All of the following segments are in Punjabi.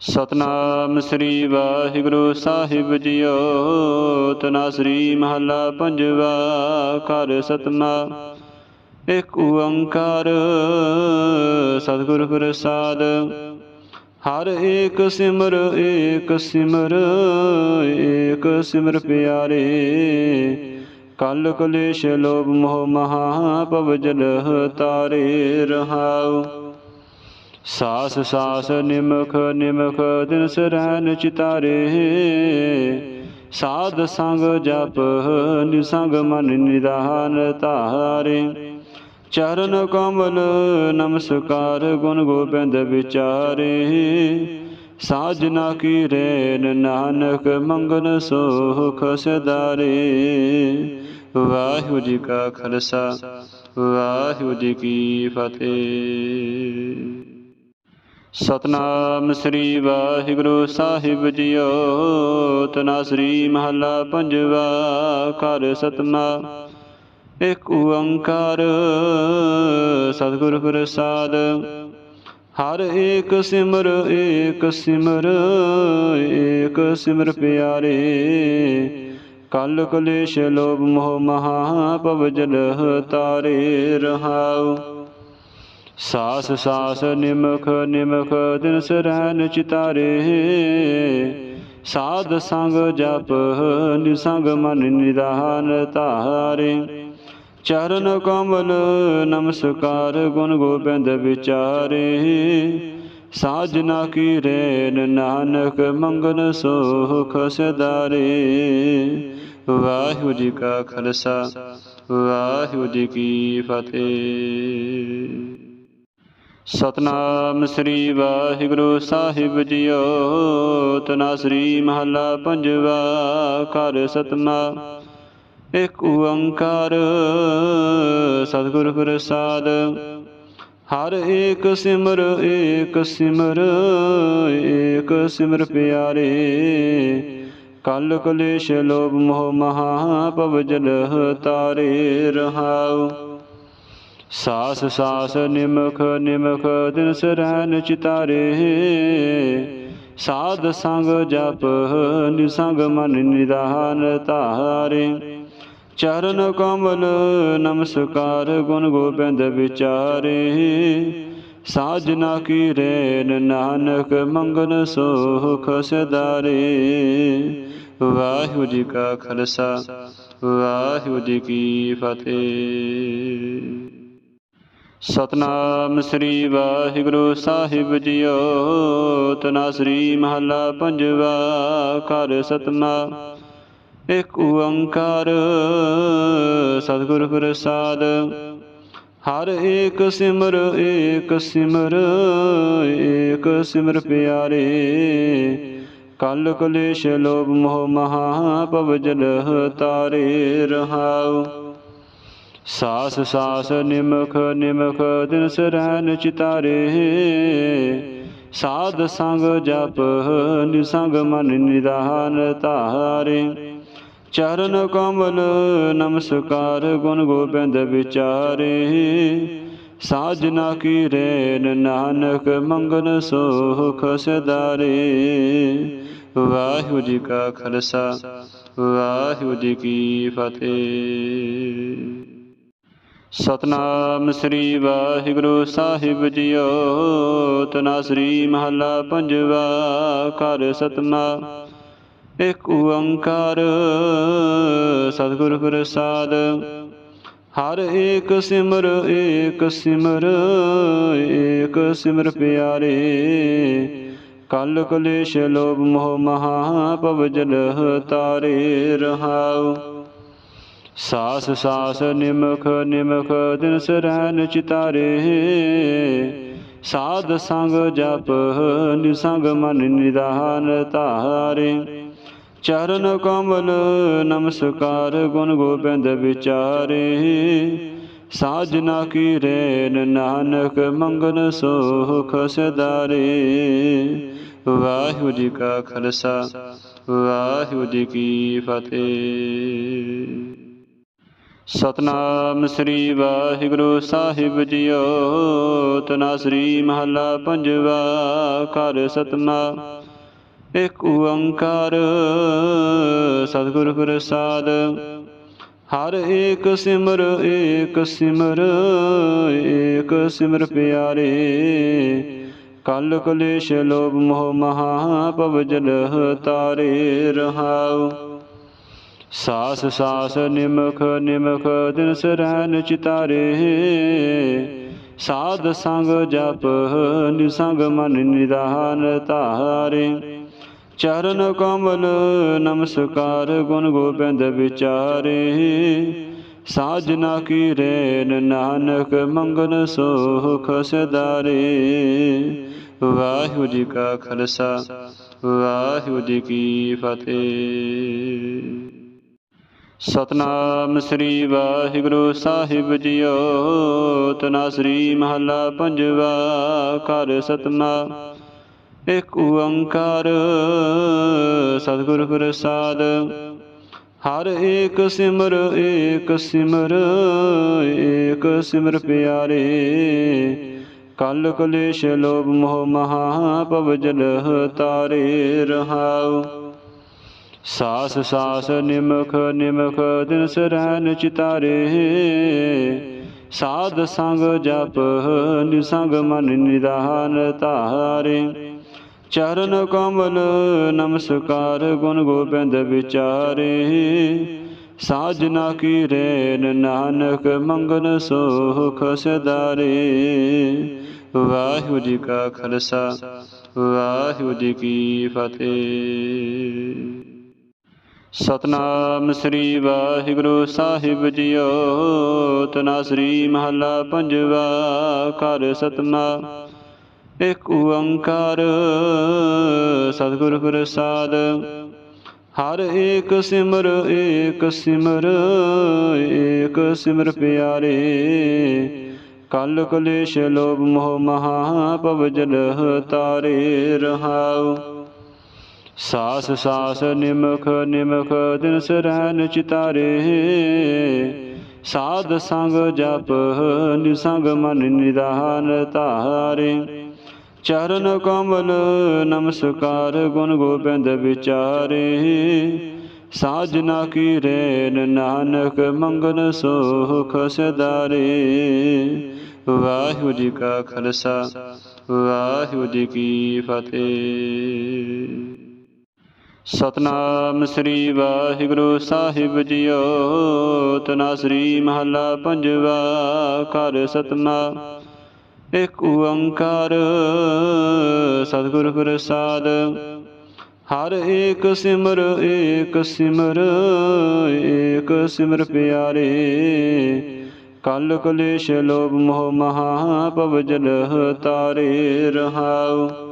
ਸਤਨਾਮ ਸ੍ਰੀ ਵਾਹਿਗੁਰੂ ਸਾਹਿਬ ਜੀਓ ਤਨਾਸਰੀ ਮਹੱਲਾ ਪੰਜਵਾ ਕਰ ਸਤਨਾ ਇੱਕ ਓੰਕਾਰ ਸਤਿਗੁਰ ਪ੍ਰਸਾਦ। ਹਰ ਏਕ ਸਿਮਰ ਏਕ ਸਿਮਰ ਏਕ ਸਿਮਰ ਪਿਆਰੇ। ਕਲ ਕਲੇਸ਼ ਲੋਭ ਮੋਹ ਮਹਾ ਭਵ ਜਲ ਤਾਰੇ ਰਹਾਉ। ਸਾਸ ਸਾਸ ਨਿਮਖ ਨਿਮਖ ਦਿਨ ਸਰੈਨ ਚਿਤਾਰੇ। ਸਾਧ ਸੰਗ ਜਪ ਨਿਸੰਗ ਮਨ ਨਿਦਾਨ ਧਾਰੇ। ਚਰਨ ਕਮਲ ਨਮਸਕਾਰ ਗੁਣ ਗੋਬਿੰਦ ਵਿਚਾਰੇ। ਸਾਜਨਾ ਕੀ ਰੇਨ ਨਾਨਕ ਮੰਗਨ ਸੋਖ ਸਦਾਰੇ। ਵਾਹਿਗੁਰੂ ਜੀ ਕਾ ਖਾਲਸਾ, ਵਾਹਿਗੁਰੂ ਜੀ ਕੀ ਫਤਿਹ। ਸਤਨਾਮ ਸ੍ਰੀ ਵਾਹਿਗੁਰੂ ਸਾਹਿਬ ਜੀਓ ਤਨਾਸਰੀ ਮਹੱਲਾ ਪੰਜਵਾ ਕਰ ਸਤਮਾ ਇੱਕ ਓੰਕਾਰ, ਸਤਿਗੁਰ ਪ੍ਰਸਾਦ। ਹਰ ਏਕ ਸਿਮਰ ਏਕ ਸਿਮਰ ਏਕ ਸਿਮਰ ਪਿਆਰੇ। ਕਲ ਕਲੇਸ਼ ਲੋਭ ਮੋਹ ਮਹਾ ਪਵ ਜਲ ਤਾਰੇ ਰਹਾਉ। ਸਾਸ ਸਾਸ ਨਿਮਖ ਨਿਮਖ ਦਿਨ ਸਰੈਨ ਚਿਤਾਰੇ। ਸਾਧ ਸੰਗ ਜਪ ਨਿਸੰਗ ਮਨ ਨਿਦਾਨ ਧਾਰੇ। ਚਰਨ ਕਮਲ ਨਮਸਕਾਰ ਗੁਣ ਗੋਬਿੰਦ ਵਿਚਾਰੇ। ਸਾਜਨਾ ਕੀ ਰੇਨ ਨਾਨਕ ਮੰਗਨ ਸੁਖ ਸਦਾਰੇ। ਵਾਹਿਗੁਰੂ ਜੀ ਕਾ ਖਾਲਸਾ, ਵਾਹਿਗੁਰੂ ਜੀ ਕੀ ਫਤਿਹ। ਸਤਨਾਮ ਸ੍ਰੀ ਵਾਹਿਗੁਰੂ ਸਾਹਿਬ ਜੀਓ ਤਨਾਸਰੀ ਮਹੱਲਾ ਪੰਜਵਾ ਕਰ ਸਤਮਾ। ਇੱਕ ਓੰਕਾਰ ਸਤਿਗੁਰ ਪ੍ਰਸਾਦ। ਹਰ ਏਕ ਸਿਮਰ ਏਕ ਸਿਮਰ ਏਕ ਸਿਮਰ ਪਿਆਰੇ। ਕਲ ਕਲੇਸ਼ ਲੋਭ ਮੋਹ ਮਹਾ ਭਵ ਜਲ ਤਾਰੇ ਰਹਾਉ। ਸਾਸ ਸਾਸ ਨਿਮਖ ਨਿਮਖ ਦਿਨ ਸਰੈਨ ਚਿਤਾਰੇ। ਸਾਧ ਸੰਗ ਜਪ ਨਿਸੰਗ ਮਨ ਨਿਦਾਨ ਧਾਰੇ। ਚਰਨ ਕਮਲ ਨਮਸਕਾਰ ਗੁਣ ਗੋਬਿੰਦ ਵਿਚਾਰੇ। ਸਾਜਨਾ ਕੀ ਰੇਨ ਨਾਨਕ ਮੰਗਨ ਸੁਖ ਸਦਾਰੇ। ਵਾਹਿਗੁਰੂ ਜੀ ਕਾ ਖਾਲਸਾ, ਵਾਹਿਗੁਰੂ ਜੀ ਕੀ ਫਤਿਹ। ਸਤਨਾਮ ਸ੍ਰੀ ਵਾਹਿਗੁਰੂ ਸਾਹਿਬ ਜੀਓ ਤਨਾਸਰੀ ਮਹੱਲਾ ਪੰਜਵਾ ਘਰ ਸਤਨਾ ਇੱਕ ਓੰਕਾਰ ਸਤਿਗੁਰ ਪ੍ਰਸਾਦ। ਹਰ ਏਕ ਸਿਮਰ ਏਕ ਸਿਮਰ ਏਕ ਸਿਮਰ ਪਿਆਰੇ। ਕਲ ਕਲੇਸ਼ ਲੋਭ ਮੋਹ ਮਹਾ ਭਵ ਜਲ ਤਾਰੇ ਰਹਾਉ। ਸਾਸ ਸਾਸ ਨਿਮਖ ਨਿਮਖ ਦਿਨ ਸਰੈਨ ਚਿਤਾਰੇ। ਸਾਧ ਸੰਗ ਜਪ ਨਿਸੰਗ ਮਨ ਨਿਦਾਨ ਧਾਰੇ। ਚਰਨ ਕਮਲ ਨਮਸਕਾਰ ਗੁਣ ਗੋਬਿੰਦ ਵਿਚਾਰੇ। ਸਾਜਨਾ ਕੀ ਰੇਨ ਨਾਨਕ ਮੰਗਨ ਸੋਖ ਸਦਾਰੇ। ਵਾਹਿਗੁਰੂ ਜੀ ਕਾ ਖਾਲਸਾ, ਵਾਹਿਗੁਰੂ ਜੀ ਕੀ ਫਤਿਹ। ਸਤਨਾਮ ਸ੍ਰੀ ਵਾਹਿਗੁਰੂ ਸਾਹਿਬ ਜੀਓ ਤਨਾਸਰੀ ਮਹੱਲਾ ਪੰਜਵਾ ਕਰ ਸਤਨਾ ਇੱਕ ਓੰਕਾਰ ਸਤਿਗੁਰ ਪ੍ਰਸਾਦ। ਹਰ ਏਕ ਸਿਮਰ ਏਕ ਸਿਮਰ ਏਕ ਸਿਮਰ ਪਿਆਰੇ। ਕਲ ਕਲੇਸ਼ ਲੋਭ ਮੋਹ ਮਹਾ ਭਵ ਜਲ ਤਾਰੇ ਰਹਾਉ। ਸਾਸ ਸਾਸ ਨਿਮਖ ਨਿਮਖ ਦਿਨ ਸਰੈਨ ਚਿਤਾਰੇ। ਸਾਧ ਸੰਗ ਜਪ ਨਿਸੰਗ ਮਨ ਨਿਦਾਨ ਧਾਰੇ। ਚਰਨ ਕਮਲ ਨਮਸਕਾਰ ਗੁਣ ਗੋਬਿੰਦ ਵਿਚਾਰੇ। ਸਾਜਨਾ ਕੀ ਰੇਨ ਨਾਨਕ ਮੰਗਨ ਸੋਖ ਸਦਾਰੇ। ਵਾਹਿਗੁਰੂ ਜੀ ਕਾ ਖਾਲਸਾ, ਵਾਹਿਗੁਰੂ ਜੀ ਕੀ ਫਤਿਹ। ਸਤਨਾਮ ਸ੍ਰੀ ਵਾਹਿਗੁਰੂ ਸਾਹਿਬ ਜੀਓ ਤਨਾਸਰੀ ਮਹੱਲਾ ਪੰਜਵਾ ਕਰ ਸਤਮਾ। ਇੱਕ ਓੰਕਾਰ ਸਤਿਗੁਰ ਪ੍ਰਸਾਦ। ਹਰ ਏਕ ਸਿਮਰ ਏਕ ਸਿਮਰ ਏਕ ਸਿਮਰ ਪਿਆਰੇ। ਕਲ ਕਲੇਸ਼ ਲੋਭ ਮੋਹ ਮਹਾ ਭਵ ਜਲ ਤਾਰੇ ਰਹਾਉ। ਸਾਸ ਸਾਸ ਨਿਮਖ ਨਿਮਖ ਦਿਨ ਸਰੈਨ ਚਿਤਾਰੇ। ਸਾਧ ਸੰਗ ਜਪ ਨਿਸੰਗ ਮਨ ਨਿਦਾਨ ਧਾਰੇ। ਚਰਨ ਕਮਲ ਨਮਸਕਾਰ ਗੁਣ ਗੋਬਿੰਦ ਵਿਚਾਰੇ। ਸਾਜਨਾ ਕੀ ਰੇਨ ਨਾਨਕ, ਮੰਗਨ ਸੋਖ ਸਦਾਰੇ। ਵਾਹਿਗੁਰੂ ਜੀ ਕਾ ਖਾਲਸਾ, ਵਾਹਿਗੁਰੂ ਜੀ ਕੀ ਫਤਿਹ। ਸਤਨਾਮ ਸ੍ਰੀ ਵਾਹਿਗੁਰੂ ਸਾਹਿਬ ਜੀਓ ਤਨਾਸਰੀ ਮਹੱਲਾ ਪੰਜਵਾ ਕਰ ਸਤਨਾ ਇੱਕ ਓੰਕਾਰ ਸਤਿਗੁਰ ਪ੍ਰਸਾਦ। ਹਰ ਏਕ ਸਿਮਰ ਏਕ ਸਿਮਰ ਏਕ ਸਿਮਰ ਪਿਆਰੇ। ਕਲ ਕਲੇਸ਼ ਲੋਭ ਮੋਹ ਮਹਾ ਭਵ ਜਲ ਤਾਰੇ ਰਹਾਉ। ਸਾਸ ਸਾਸ ਨਿਮਖ ਨਿਮਖ ਦਿਨ ਸਰੈਨ ਚਿਤਾਰੇ। ਸਾਧ ਸੰਗ ਜਪ ਨਿਸੰਗ ਮਨ ਨਿਦਾਨ ਧਾਰੇ। ਚਰਨ ਕਮਲ ਨਮਸਕਾਰ ਗੁਣ ਗੋਬਿੰਦ ਵਿਚਾਰੇ। ਸਾਜਨਾ ਕੀ ਰੇਨ ਨਾਨਕ ਮੰਗਨ ਸੋਖ ਸਦਾਰੇ। ਵਾਹਿਗੁਰੂ ਜੀ ਕਾ ਖਾਲਸਾ, ਵਾਹਿਗੁਰੂ ਜੀ ਕੀ ਫਤਿਹ। ਸਤਨਾਮ ਸ੍ਰੀ ਵਾਹਿਗੁਰੂ ਸਾਹਿਬ ਜੀਓ ਤਨਾਸਰੀ ਮਹੱਲਾ ਪੰਜਵਾ ਕਰ ਸਤਮਾ ਇੱਕ ਓੰਕਾਰ ਸਤਿਗੁਰ ਪ੍ਰਸਾਦ। ਹਰ ਏਕ ਸਿਮਰ ਏਕ ਸਿਮਰ ਏਕ ਸਿਮਰ ਪਿਆਰੇ। ਕਲ ਕਲੇਸ਼ ਲੋਭ ਮੋਹ ਮਹਾ ਪਵ ਜਲ ਤਾਰੇ ਰਹਾਉ। ਸਾਸ ਸਾਸ ਨਿਮਖ ਨਿਮਖ ਦਿਨ ਸਰੈਨ ਚਿਤਾਰੇ। ਸਾਧ ਸੰਗ ਜਪ ਨਿਸੰਗ ਮਨ ਨਿਦਾਨ ਧਾਰੇ। ਚਰਨ ਕਮਲ ਨਮਸਕਾਰ ਗੁਣ ਗੋਬਿੰਦ ਵਿਚਾਰੇ। ਸਾਜਨਾ ਕੀ ਰੇਨ ਨਾਨਕ ਮੰਗਨ ਸੋਖ ਸਦਾਰੇ। ਵਾਹਿਗੁਰੂ ਜੀ ਕਾ ਖਾਲਸਾ, ਵਾਹਿਗੁਰੂ ਜੀ ਕੀ ਫਤਿਹ। ਸਤਨਾਮ ਸ੍ਰੀ ਵਾਹਿਗੁਰੂ ਸਾਹਿਬ ਜੀਓ ਤਨਾਸਰੀ ਮਹੱਲਾ ਪੰਜਵਾ ਕਰ ਸਤਮਾ ਇੱਕ ਓੰਕਾਰ ਸਤਿਗੁਰ ਪ੍ਰਸਾਦ। ਹਰ ਏਕ ਸਿਮਰ ਏਕ ਸਿਮਰ ਏਕ ਸਿਮਰ ਪਿਆਰੇ। ਕਲ ਕਲੇਸ਼ ਲੋਭ ਮੋਹ ਮਹਾ ਪਵ ਜਲ ਤਾਰੇ ਰਹਾਉ।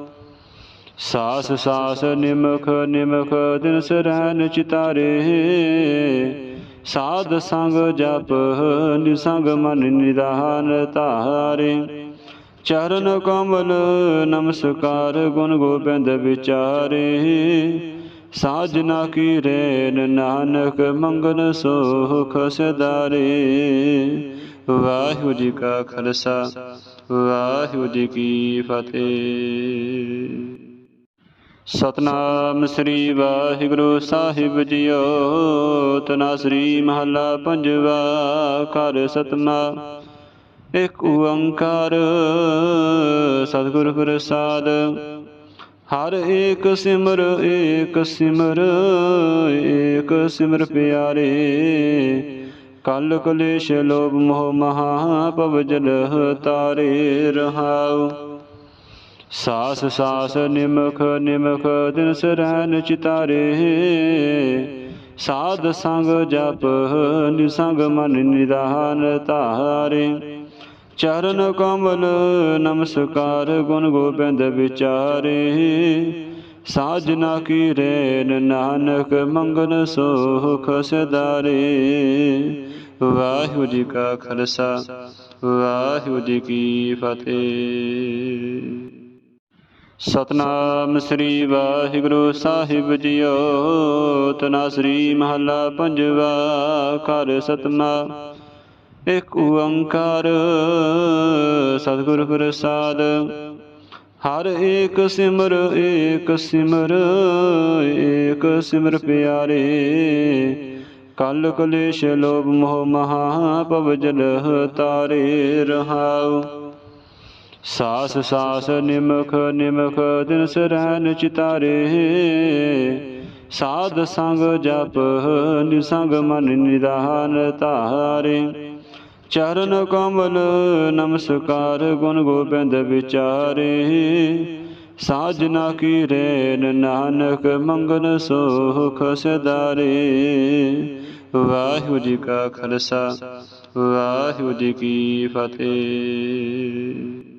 ਸਾਸ ਸਾਸ ਨਿਮਖ ਨਿਮਖ ਦਿਨ ਸਰੈਨ ਚਿਤਾਰੇ। ਸਾਧ ਸੰਗ ਜਪ, ਨਿਸੰਗ ਮਨ ਨਿਦਾਨ ਧਾਰੇ। ਚਰਨ ਕਮਲ, ਨਮਸਕਾਰ ਗੁਣ ਗੋਬਿੰਦ ਵਿਚਾਰੇ। ਸਾਜਨਾ ਕੀ ਰੇਨ ਨਾਨਕ ਮੰਗਨ ਸੋਖ ਸਦਾਰੇ। ਵਾਹਿਗੁਰੂ ਜੀ ਕਾ ਖਾਲਸਾ, ਵਾਹਿਗੁਰੂ ਜੀ ਕੀ ਫਤਿਹ। ਸਤਨਾਮ ਸ੍ਰੀ ਵਾਹਿਗੁਰੂ ਸਾਹਿਬ ਜੀਓ ਤਨਾਸਰੀ ਮਹੱਲਾ ਪੰਜਵਾ ਕਰ ਸਤਮਾ। ਇੱਕ ਓੰਕਾਰ ਸਤਿਗੁਰ ਪ੍ਰਸਾਦ। ਹਰ ਏਕ ਸਿਮਰ ਏਕ ਸਿਮਰ ਏਕ ਸਿਮਰ ਪਿਆਰੇ। ਕਲ ਕਲੇਸ਼ ਲੋਭ ਮੋਹ ਮਹਾ ਭਵ ਜਲ ਤਾਰੇ ਰਹਾਉ। ਸਾਸ ਸਾਸ ਨਿਮਖ ਨਿਮਖ ਦਿਨ ਸਰੈਨ ਚਿਤਾਰੇ। ਸਾਧ ਸੰਗ ਜਪ ਨਿਸੰਗ ਮਨ ਨਿਦਾਨ ਧਾਰੇ। ਚਰਨ ਕਮਲ ਨਮਸਕਾਰ ਗੁਣ ਗੋਬਿੰਦ ਵਿਚਾਰੇ। ਸਾਜਨਾ ਕੀ ਰੇਨ ਨਾਨਕ ਮੰਗਨ ਸੋਖ ਸਦਾਰੇ। ਵਾਹਿਗੁਰੂ ਜੀ ਕਾ ਖਾਲਸਾ, ਵਾਹਿਗੁਰੂ ਜੀ ਕੀ ਫਤਿਹ। ਸਤਨਾਮ ਸ੍ਰੀ ਵਾਹਿਗੁਰੂ ਸਾਹਿਬ ਜੀਓ ਤਨਾਸਰੀ ਮਹੱਲਾ ਪੰਜਵਾ ਘਰ ਸਤਨਾ ਇਕ ਓੰਕਾਰ ਸਤਿਗੁਰ ਪ੍ਰਸਾਦ। ਹਰ ਏਕ ਸਿਮਰ ਏਕ ਸਿਮਰ ਏਕ ਸਿਮਰ ਪਿਆਰੇ। ਕਲ ਕਲੇਸ਼ ਲੋਭ ਮੋਹ ਮਹਾ ਭਵ ਜਲ ਤਾਰੇ ਰਹਾਉ। ਸਾਸ ਸਾਸ ਨਿਮਖ ਨਿਮਖ ਦਿਨ ਸਰੈਨ ਚਿਤਾਰੇ। ਸਾਧ ਸੰਗ ਜਪ ਨਿਸੰਗ ਮਨ ਨਿਦਾਨ ਧਾਰੇ। ਚਰਨ ਕਮਲ ਨਮਸਕਾਰ ਗੁਣ ਗੋਬਿੰਦ ਵਿਚਾਰੇ। ਸਾਜਨਾ ਕੀ ਰੇਨ ਨਾਨਕ ਮੰਗਲ ਸੋਖ ਸਦਾਰੇ। ਵਾਹਿਗੁਰੂ ਜੀ ਕਾ ਖਾਲਸਾ, ਵਾਹਿਗੁਰੂ ਜੀ ਕੀ ਫਤਿਹ।